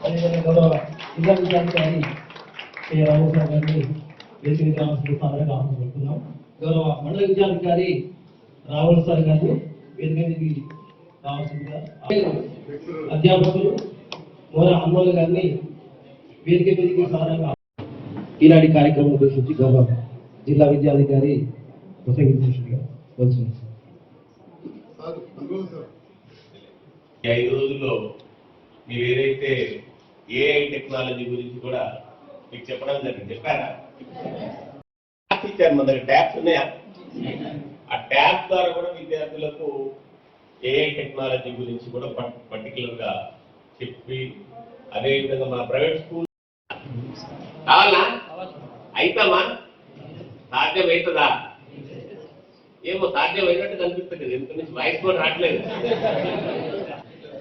అదేవిధంగా గౌరవ జిల్లా విద్యాధికారి రామకృష్ణ గారిని వేదిక మీద సాధారణంగా ఆహ్వానిస్తున్నాం గౌరవ మండల విద్యాధికారి రావుల సార్ గారిని వేదిక రావాల్సిందిగా అధ్యాపకులు మోర అమ్మోలు గారిని వేదిక మీదకి సాధారణంగా ఈనాటి కార్యక్రమం ఉద్దేశించి గౌరవ జిల్లా విద్యాధికారి ప్రసంగించారు వచ్చింది ఈ ఐదు రోజుల్లో మీరు ఏదైతే ఏఐ టెక్నాలజీ గురించి కూడా మీకు చెప్పడం జరిగింది. చెప్పారా? ఇచ్చారు మన దగ్గర ట్యాబ్స్ ఉన్నాయా? ఆ ట్యాబ్ ద్వారా కూడా విద్యార్థులకు ఏఐ టెక్నాలజీ గురించి కూడా పర్టికులర్గా చెప్పి అదేవిధంగా మన ప్రైవేట్ స్కూల్ కావాలా? అవుతామా సాధ్యమవుతుందా ఏమో సాధ్యమైనట్టు కనిపిస్తుంది కదా ఎందుకంటే వాయిస్ కూడా రావట్లేదు.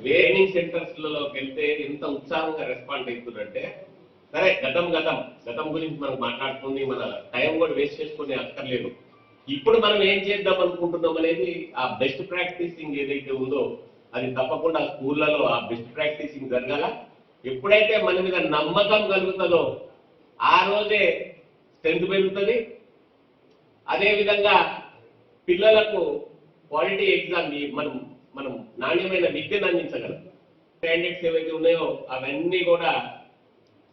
ట్రైనింగ్ సెంటర్స్ వెళ్తే ఎంత ఉత్సాహంగా రెస్పాండ్ అవుతుందంటే సరే గతం గతం. గతం గురించి మనం మాట్లాడుకుని మన టైం కూడా వేస్ట్ చేసుకునే అక్కర్లేదు ఇప్పుడు మనం ఏం చేద్దాం అనుకుంటున్నాం అనేది ఆ బెస్ట్ ప్రాక్టీసింగ్ ఏదైతే ఉందో అది తప్పకుండా స్కూళ్ళలో ఆ బెస్ట్ ప్రాక్టీసింగ్ జరగాల. ఎప్పుడైతే మన మీద నమ్మకం కలుగుతుందో ఆ రోజే స్ట్రెంత్ పెరుగుతుంది. అదే విధంగా పిల్లలకు క్వాలిటీ ఎగ్జామ్ మనం మనం నాణ్యమైన విద్యను అందించగలం. స్టాండర్డ్స్ ఏవైతే ఉన్నాయో అవన్నీ కూడా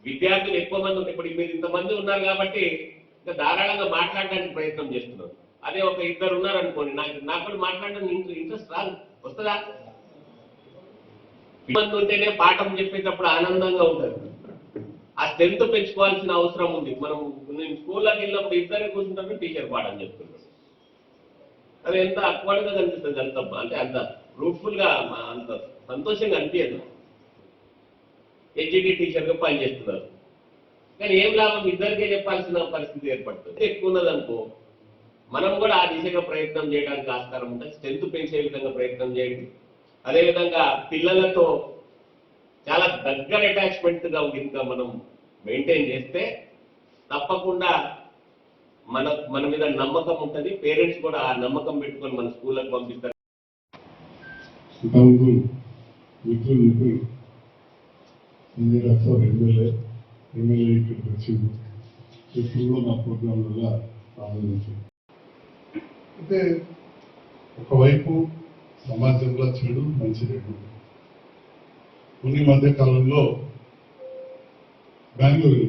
విద్యార్థులు ఎక్కువ మంది ఇప్పుడు మీరు ఇంతమంది ఉన్నారు కాబట్టి ఇంకా ధారాళంగా మాట్లాడడానికి ప్రయత్నం చేస్తున్నారు. అదే ఒక ఇద్దరు ఉన్నారు అనుకోండి నాకు నాకు మాట్లాడడం ఇంట్రెస్ట్ రాదు. వస్తుందా? మంది ఉంటేనే పాఠం చెప్పేటప్పుడు ఆనందంగా ఉంటుంది ఆ స్ట్రెంత్ పెంచుకోవాల్సిన అవసరం ఉంది. మనం నేను స్కూల్లోకి వెళ్ళినప్పుడు ఇద్దరే కూర్చుంటాను టీచర్ పాఠం చెప్తున్నారు. అది ఎంత అక్వర్డ్గా కనిపిస్తుంది అంత అంటే అంత ఫ్రూట్ఫుల్గా మా- అంత సంతోషంగా అనిపించదు. హెచ్డి టీచర్గా పనిచేస్తున్నారు కానీ ఏం లాభం? ఇద్దరికే చెప్పాల్సిన పరిస్థితి ఏర్పడుతుంది. ఎక్కువ ఉన్నదనుకో మనం కూడా ఆ దిశగా ప్రయత్నం చేయడానికి ఆస్కారం ఉంటుంది. స్ట్రెంత్ పెంచే విధంగా ప్రయత్నం చేయండి. అదేవిధంగా పిల్లలతో చాలా దగ్గర అటాచ్మెంట్గా ఇంకా మనం మెయింటైన్ చేస్తే తప్పకుండా మన మన మీద నమ్మకం ఉంటుంది. పేరెంట్స్ కూడా ఆ నమ్మకం పెట్టుకొని మన స్కూళ్ళకు పంపిస్తారు. ఇంతకుముందు మిత్రులు చెప్పి ఇది రాష్ట్ర ఎమ్మెల్యే ఎమ్మెల్యే ఇక్కడికి వచ్చింది ఇప్పుడు నా ప్రోగ్రాం వల్ల ఆనందించింది అంటే ఒకవైపు సమాజంలో చెడు మంచి రెండు కొన్ని మధ్య కాలంలో బెంగళూరు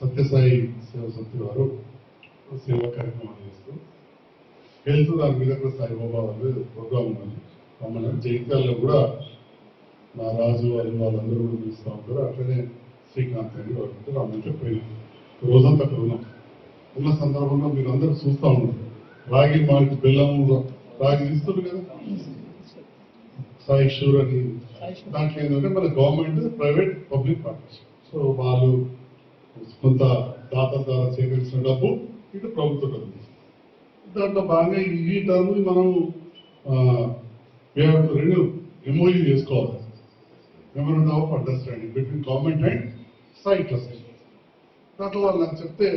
సత్యసాయి సేవ సత్య వారు సేవా కార్యక్రమాలు చేస్తూ హెల్త్ దాని మీద కూడా సాయిబాబా వాళ్ళు ప్రోగ్రామ్ ఉన్నది మమ్మల్ని జైత్యాల్లో కూడా మా రాజు వాళ్ళు వాళ్ళందరూ కూడా పిలుస్తూ ఉంటారు. అట్లనే శ్రీకాంత్ అని వాళ్ళంతా రమ్మంటే పోయినాం రోజంతా అక్కడ ఉన్నాం ఉన్న సందర్భంలో మీరు అందరూ చూస్తూ ఉన్నారు. రాగి మాకు బెల్లము రాగి ఇస్తుంది కదా? సాయి షూర్ అని. దాంట్లో ఏంటంటే మన government private public partnership. So వాళ్ళు కొంత దాత ద్వారా సేకరించిన డబ్బు ఇటు ప్రభుత్వ డబ్బు దాంట్లో బాగా ఈ టర్మ్ మనం రెండు ఎంఓయూ చేసుకోవాలి memorandum of understanding between government and site assembly దాంట్లో వాళ్ళు నాకు చెప్తే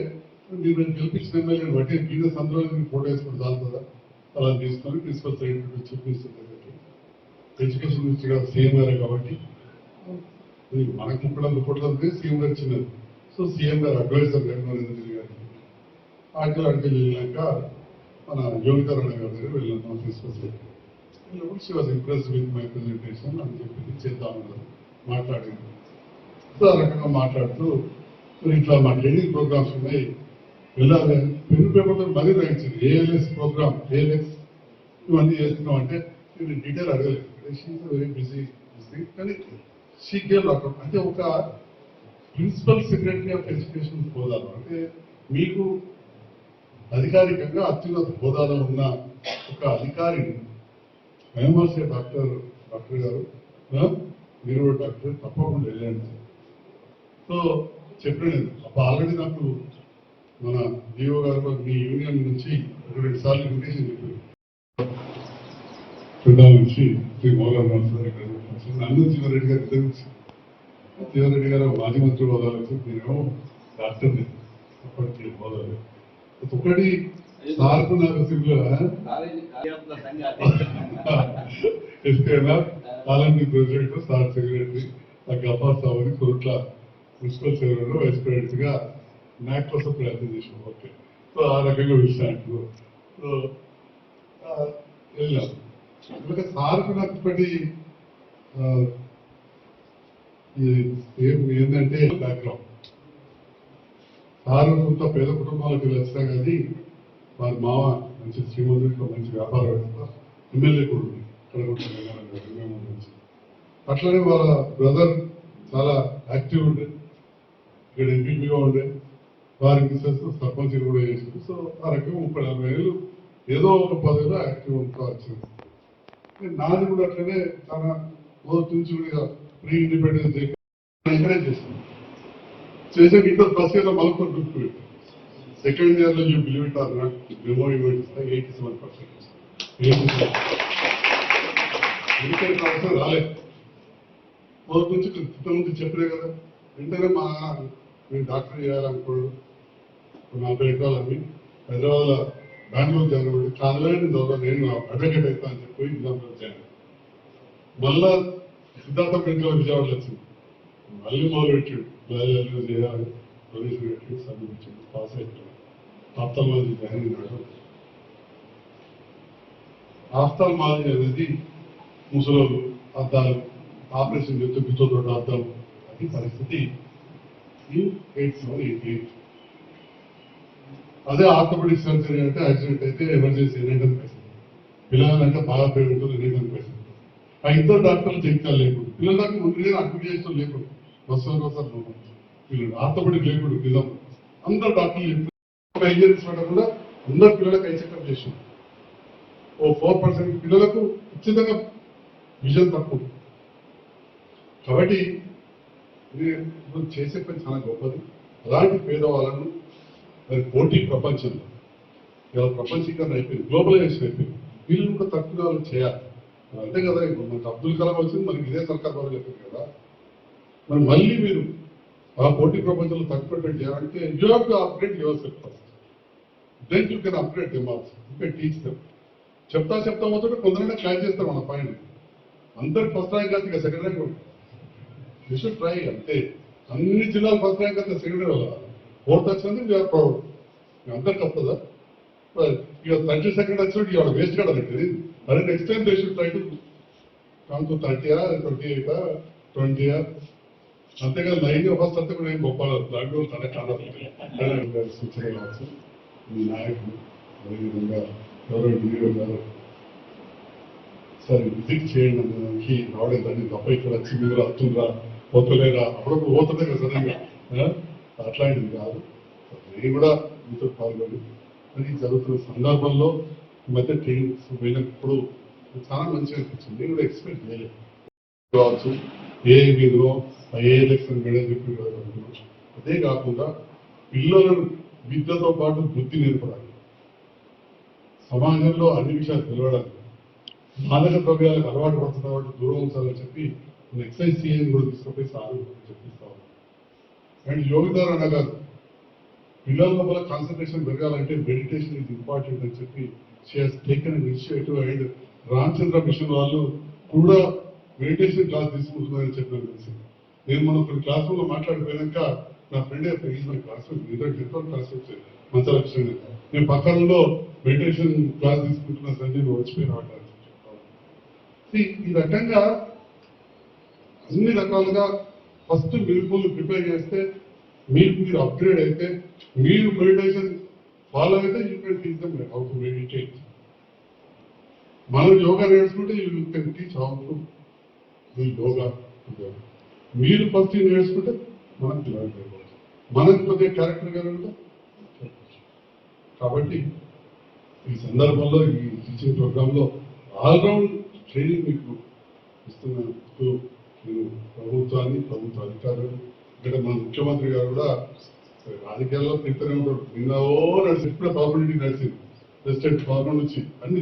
మీరు గెలిపించిన ఎమ్మెల్యేని బట్టి బిజినెస్ సందర్భంలో మీరు ఫోటో వేసుకుని చాలుతుందా అలా తీసుకొని principal secretary chief minister education minister గారు సీఎం గారే కాబట్టి మనకు ముప్పై వందల కోట్ల సీఎం గారు చిన్నది. సో సీఎం గారు అడ్వైజర్ గారు నరేంద్ర మోదీ గారికి ఆర్టికల్ ఆర్టికల్ వెళ్ళాక మన యోగితారాయణ గారి దగ్గర వెళ్ళాం principal secretary she was impress with my presentation అని చెప్పి చేద్దామన్నారు మాట్లాడింది. సో ఆ రకంగా మాట్లాడుతూ ఇట్లా మా ట్రైనింగ్ ప్రోగ్రామ్స్ ఉన్నాయి. వెళ్ళాలి పెన్ పేపర్లో మరీ రాయించింది. ఏఎల్ఎస్ ప్రోగ్రామ్ ఏఎల్ఎస్ ఇవన్నీ చేస్తున్నాం అంటే నేను డీటెయిల్ అడగలేదు. వెరీ బిజీ కానీ షీ అంటే ఒక ప్రిన్సిపల్ సెక్రటరీ ఆఫ్ ఎడ్యుకేషన్ హోదాలో అంటే మీకు అధికారికంగా అత్యున్నత హోదాలో ఉన్న ఒక అధికారిని ఎంఎస్ఏ డాక్టర్ డాక్టర్ గారు మీరు కూడా డాక్టర్ తప్పకుండా వెళ్ళండి సో చెప్పండి అప్పుడు ఆల్రెడీ నాకు మన డిఓ గారు మీ యూనియన్ నుంచి రెండు సార్లు ఇన్విటేషన్ చెప్పారు. చూద్దాం నుంచి శ్రీ మోహన్ సార్ ఇక్కడ వచ్చి నన్ను జీవరెడ్డి గారు ఇద్దరు జీవరెడ్డి గారు మాజీ మంత్రి హోదాలు వచ్చి నేనేమో డాక్టర్ని అప్పటికి హోదాలు. ఒకటి సార్కు నాకు సింపుల్ అలాంటి ప్రెసిడెంట్ సార్ సెక్రటరీ ఆ గఫార్ సావని కోట్ల మున్సిపల్ సెక్రటరీ వైస్ ప్రెసిడెంట్గా కోసం ప్రయత్నం చేసాం ఓకే. సో ఆ రకంగా పిలిచినట్టు సో వెళ్ళాం. సార్కు నాకు ఇప్పటి ఏం ఏంటంటే బ్యాక్గ్రౌండ్. సారు కొంత పేద కుటుంబాలకు వచ్చినా కానీ వారి మావ మంచి శ్రీమంతుడికి మంచి వ్యాపారవేత్త ఎమ్మెల్యే కూడా ఉంది. ఇక్కడ తెలంగాణ నుంచి. అట్లనే వాళ్ళ బ్రదర్ చాలా యాక్టివ్ ఉండే. ఇక్కడ ఎంపీపీగా ఉండే. వారి మిసెస్ సర్పంచ్ కూడా చేసింది సో ఆ రకంగా ముప్పై నలభై ఏళ్ళు ఏదో ఒక పదవిలో యాక్టివ్ ఉంటా వచ్చింది. నాది కూడా అట్లనే చాలా మొదటి నుంచి కూడా ప్రీ ఇండిపెండెన్స్ ఎంకరేజ్ చేసింది. చేసే ఇంత బస్సు ఏదో లో మలకొని సెకండ్ ఇయర్లో you believe it or not memo event eighty seven percent ఎందుకంటే అవసరం రాలేదు మా గురించి ఇంతకుముందు చెప్పలే కదా. వెంటనే మా నేను డాక్టర్ చేయాలనుకోడు. నలభై ఎకరాలు అమ్మి హైదరాబాద్ బెంగళూరు జరగబడి కాదులేని ద్వారా నేను అడ్వకేట్ అవుతా అని చెప్పి ఎగ్జామ్లో వచ్చాను మళ్ళా సిద్ధార్థ మెడికల్ విజయవాడలో వచ్చింది. మళ్ళీ మొదలు పెట్టాడు చేయాలి. డొనేషన్ పెట్టి పాస్ అయిపోయాడు ఆఫ్థల్మాలజీ జాయిన్ అయినాడు అనేది ముసలోళ్ళు అద్దాలు ఆపరేషన్ చేస్తే బిచ్చోతో అద్దాలు అది పరిస్థితి ఎయిట్ సెవెన్ ఎయిట్ ఎయిట్. అదే ఆర్థోపెడిక్ సర్జరీ అంటే యాక్సిడెంట్ అయితే ఎమర్జెన్సీ ఎన్ని పైసలు పిల్లలంటే బాగా పేరు ఉంటుంది ఎన్ని పైసలు ఆ ఇద్దరు డాక్టర్లు చెప్తారు లేకుండా పిల్లల దాకా ముందుగా అడ్మిట్ చేస్తాం లేకుండా. వస్తారు వస్తారు ఆర్థోపెడిక్ లేకుండా నిజం అందరు డాక్టర్లు ఇంజనీర్స్ కూడా అందరు పిల్లలకు ఐ చెకప్ చేసింది ఓ ఫోర్ పర్సెంట్ పిల్లలకు ఖచ్చితంగా విజన్ తక్కువ. కాబట్టి ఇది చేసే పని చాలా గొప్పది. అలాంటి పేదవాళ్ళను మరి పోటీ ప్రపంచంలో ఇలా ప్రపంచీకరణ అయిపోయింది గ్లోబలైజేషన్ అయిపోయింది. వీళ్ళు కూడా తక్కువ చేయాలి. అంతే కదా ఇప్పుడు మనకు అబ్దుల్ కలాం వచ్చింది మనకి ఇదే సర్కార్ వాళ్ళు చెప్పింది కదా. మరి మళ్ళీ మీరు ఆ పోటీ ప్రపంచంలో తక్కువ చేయాలంటే you have to upgrade yourself first then you can upgrade them also you teach them చెప్తా చెప్తా పోతుంటే కొందరైనా క్యాచ్ చేస్తారు మన పైన. అందరికి ఫస్ట్ ర్యాంక్ కాదు ఇక second rank you should try అంతే. అన్ని జిల్లాలు ఫస్ట్ ర్యాంక్ అయితే సెకండ్ వల్ల ఫోర్త్ వచ్చింది వీఆర్ ప్రౌడ్ అందరికి వస్తుందా? ఇక థర్టీ సెకండ్ వచ్చినట్టు ఇవాళ వేస్ట్ కదా అంటే అదే next time they should try to come to థర్టీయా twenty ఎయిటా ట్వంటీయా అంతేకాదు నైన్టీ ఫస్ట్ అంతా కూడా ఏం గొప్ప దాంట్లో తన కాదు సూచన కావచ్చు మీ నాయకులు అదేవిధంగా ఎవరో డిగ్రీ గారు సరే విజిట్ చేయండి అన్నదానికి రావడం దాన్ని తప్ప ఇక్కడ వచ్చి మీరు వస్తుందా? పోతలేరా అప్పుడప్పుడు పోతుందే కదా సడన్గా. అట్లాంటిది కాదు. నేను కూడా మీతో పాల్గొని అది జరుగుతున్న సందర్భంలో ఈ మధ్య ట్రైనింగ్స్ పోయినప్పుడు చాలా మంచిగా అనిపించింది. నేను కూడా ఎక్స్పెక్ట్ చేయలేదు. కావచ్చు ఏ మీదులో ఏ ఎలక్షన్ గణేష్ అదే కాకుండా పిల్లలను విద్యతో పాటు బుద్ధి నేర్పడానికి సమాజంలో అన్ని విషయాలు తెలియడానికి మాదక ద్రవ్యాలకు అలవాటు పడుతున్న వాటి దూరం ఉంచాలని చెప్పి ఎక్సైజ్ సీఎం కూడా తీసుకుపోయి సార్ చెప్పిస్తా అండ్ యోగిదార్ అన్న పిల్లల లోపల కాన్సన్ట్రేషన్ పెరగాలంటే మెడిటేషన్ ఇస్ ఇంపార్టెంట్ అని చెప్పి she has taken initiative and Ramachandra mission వాళ్ళు కూడా మెడిటేషన్ క్లాస్ తీసుకుంటున్నారని చెప్పి నాకు నేను మనం ఇప్పుడు క్లాస్ రూమ్లో మాట్లాడిపోయాక నా ఫ్రెండ్ ఈజ్ మై క్లాస్ ఇద్దరు డిఫరెంట్ క్లాస్ వచ్చాయి మంచి లక్ష్యం నేను పక్కనలో మెడిటేషన్ క్లాస్ తీసుకుంటున్నా సార్ నేను వచ్చిపోయిన వాడు ఈ రకంగా అన్ని రకాలుగా ఫస్ట్ మీరు ప్రిపేర్ చేస్తే మీకు మీరు అప్గ్రేడ్ అయితే మీరు మెడిటేషన్ ఫాలో అయితే you can teach them how to meditate మనం యోగా నేర్చుకుంటే you can teach how to me yoga మీరు ఫస్ట్ ఇది నేర్చుకుంటే మనం పిల్లలు మనకి కొద్దిగా క్యారెక్టర్ కనుక కాబట్టి ఈ సందర్భంలో ఈ టీచింగ్ ప్రోగ్రాంలో ఆల్రౌండ్ ట్రైనింగ్ మీకు ఇస్తున్నందుకు నేను ప్రభుత్వాన్ని ప్రభుత్వ అధికారులు ఇక్కడ మన ముఖ్యమంత్రి గారు కూడా రాజకీయాల్లో తిరుగుతూనే ఉంటారు. నిన్న ఓ నడిచి ఇప్పుడే పాపులటీ నడిచింది. ప్రెసిడెంట్ ఫార్మర్ నుంచి అన్ని